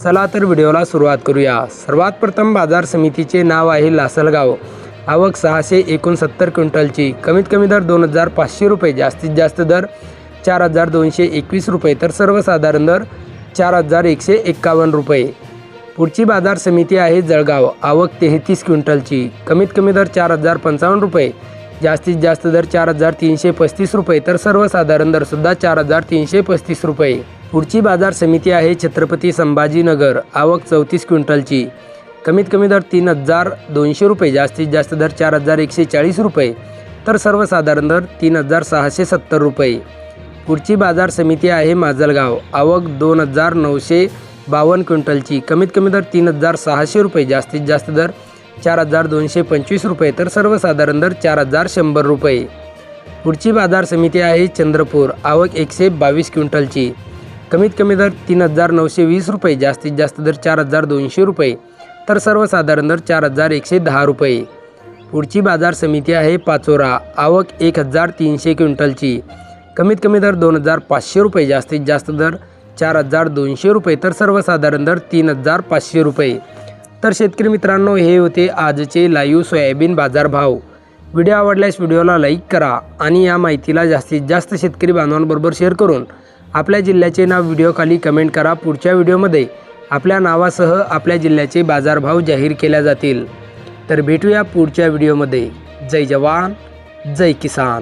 चला तर व्हिडिओला सुरुवात करूया. सर्वात प्रथम बाजार समितीचे नाव आहे लासलगाव. आवक सहाशे एकोणसत्तर क्विंटलची. कमीत कमी दर दोन हजार पाचशे रुपये जास्तीत जास्त दर चार हजार दोनशे एकवीस रुपये तर सर्वसाधारण दर चार हजार एकशे एक्कावन्न रुपये. पुढची बाजार समिती आहे जळगाव. आवक तेहतीस क्विंटलची. कमीत कमी दर चार हजार पंचावन्न रुपये जास्तीत जास्त दर चार हजार तीनशे पस्तीस रुपये तर सर्वसाधारण दरसुद्धा चार हजार तीनशे पस्तीस रुपये. पुढची बाजार समिती आहे छत्रपती संभाजीनगर. आवक चौतीस क्विंटलची. कमीत कमी दर तीन हजार दोनशे रुपये जास्तीत जास्त दर चार हजार एकशे चाळीस रुपये तर सर्वसाधारण दर तीन हजार सहाशे सत्तर रुपये. पुढची बाजार समिती आहे माजलगाव. आवक दोन हजार नऊशे बावन्न क्विंटलची. कमीत कमी दर तीन हजार सहाशे रुपये जास्तीत जास्त दर चार हजार दोनशे पंचवीस रुपये तर सर्वसाधारण दर चार हजार शंभर रुपये. पुढची बाजार समिती आहे चंद्रपूर. आवक एकशे बावीस क्विंटलची. कमीत कमी दर तीन हजार नऊशे वीस रुपये जास्तीत जास्त दर चार हजार दोनशे रुपये तर सर्वसाधारण दर चार हजार एकशे दहा रुपये. पुढची बाजार समिती आहे पाचोरा आवक एक हजार तीनशे क्विंटलची. कमीत कमी दर दोन हजार पाचशे रुपये जास्तीत जास्त दर चार हजार दोनशे रुपये तर सर्वसाधारण दर तीन हजार पाचशे रुपये. तर शेतकरी मित्रांनो हे होते आजचे लाईव्ह सोयाबीन बाजारभाव. व्हिडिओ आवडल्यास व्हिडिओला लाईक करा आणि या माहितीला जास्तीत जास्त शेतकरी बांधवांबरोबर शेअर करून आपल्या जिल्ह्याचे नाव व्हिडिओखाली कमेंट करा. पुढच्या व्हिडिओमध्ये आपल्या नावासह आपल्या जिल्ह्याचे बाजारभाव जाहीर केल्या जातील. तर भेटूया पुढच्या व्हिडिओमध्ये जय जवान जय किसान.